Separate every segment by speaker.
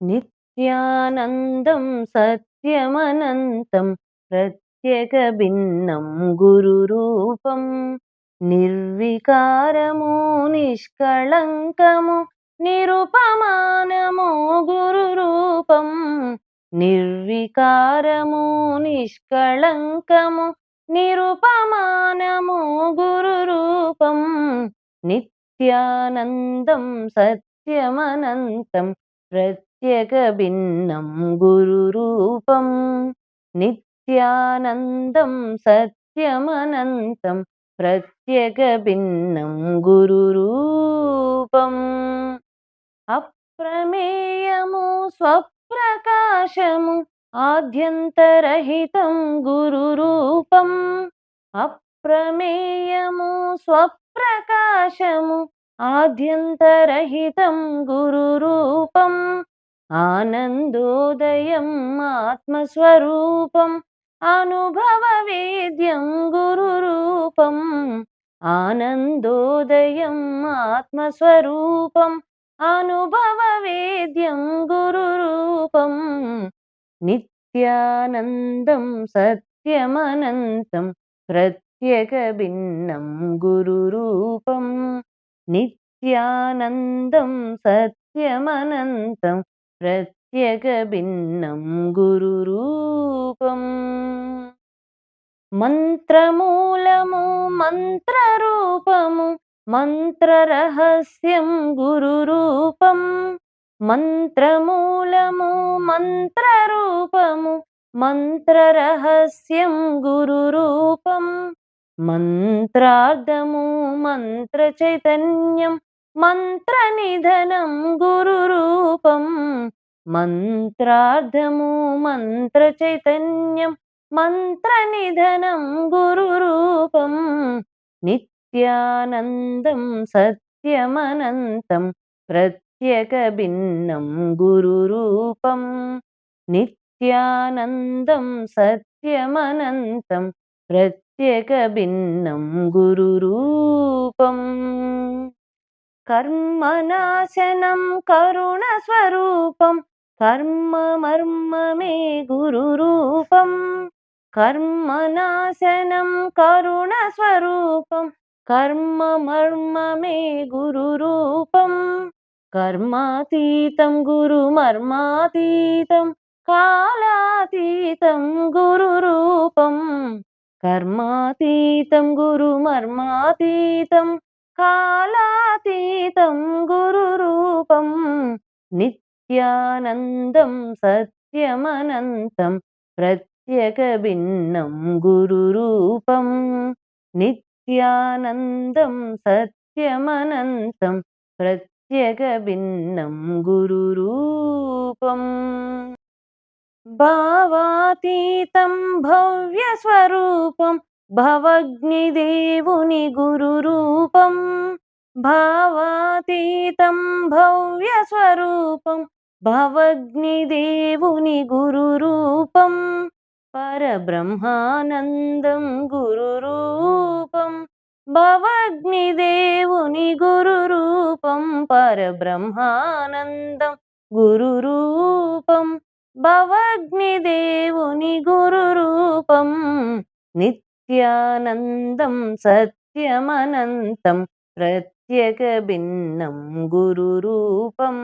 Speaker 1: నిత్యానందం సత్యమనంతం ప్రత్యేక భిన్నం గురురూపం నిర్వికారము నిష్కళంకము నిరుపమానము గురురూపం నిర్వికారము నిష్కళంకము నిరుపమానము గురురూపం నిత్యానందం సత్యమనంతం ప్రత్యేకభిన్నం గురురూపం నిత్యానందం సత్యమనంతం ప్రత్యేకభిన్నం గురురూపం అప్రమేయము స్వప్రకాశము ఆద్యంతరహితం గురురూపం అప్రమేయము స్వప్రకాశము ఆద్యంతరహితం గురురూపం ఆనందోదయం ఆత్మస్వరూపం అనుభవ అనుభవవేద్యం గురురూపం ఆనందోదయం ఆత్మస్వరూపం అనుభవ అనుభవవేద్యం గురురూపం నిత్యానందం సత్యమనంతం ప్రత్యేక ప్రత్యేకభిన్నం గురురూపం నిత్యానందం సత్యమనంతం ప్రత్యేకభిన్నం గురురూపం. మంత్రమూలము మంత్రరూపము మంత్రరహస్యం గురురూపం. మంత్రమూలము మంత్రరూపము మంత్రరహస్యం గురురూపం. మంత్రార్థము మంత్ర చైతన్యం మంత్రనిధనం గురురూపం మంత్రార్థము మంత్ర చైతన్యం మంత్రనిధనం గురురూపం నిత్యానందం సత్యమనంతం ప్రత్యేకభిన్నం గురురూపం నిత్యానందం సత్యమనంతం ప్రత్యేకభిన్నం గురురూపం. కర్మనాశనం కరుణస్వరూపం కర్మమర్మమే గురురూపం కర్మనాశనం కరుణస్వరూపం కర్మమర్మమే గురురూపం కర్మాతీతం గురు మర్మాతీతం కాలాతీతం గురురూపం కర్మాతీతం గురు మర్మాతీతం కాలాతీతం గురు రూపం నిత్యానందం సత్యమనంతం ప్రత్యేక భిన్నం గురు రూపం నిత్యానందం సత్యమనంతం ప్రత్యేక భిన్నం గురు రూపం. భావాతీతం భవ్య స్వరూపం భవగ్నిదేవుని గురురూపం భావాతీతం భవ్యస్వరూపం భవగ్నిదేవుని గురురూపం పరబ్రహ్మానందం గురురూపం భవగ్నిదేవుని గురురూపం పరబ్రహ్మానందం గురురూపం భవగ్నిదేవుని గురురూపం నిత్యానందం సత్యమనంతం ప్రత్యేకభిన్నం గురురూపం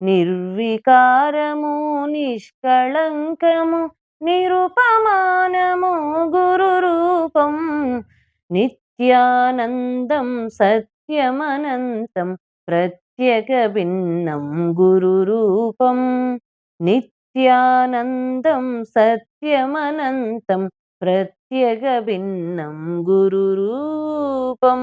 Speaker 1: నిర్వికారము నిష్కళంకము నిరుపమానము గురురూపం నిత్యానందం సత్యమనంతం ప్రత్యేకభిన్నం గురురూపం నిత్యానందం సత్యమనంతం ప్రత్యేకభిన్నం గురురూపం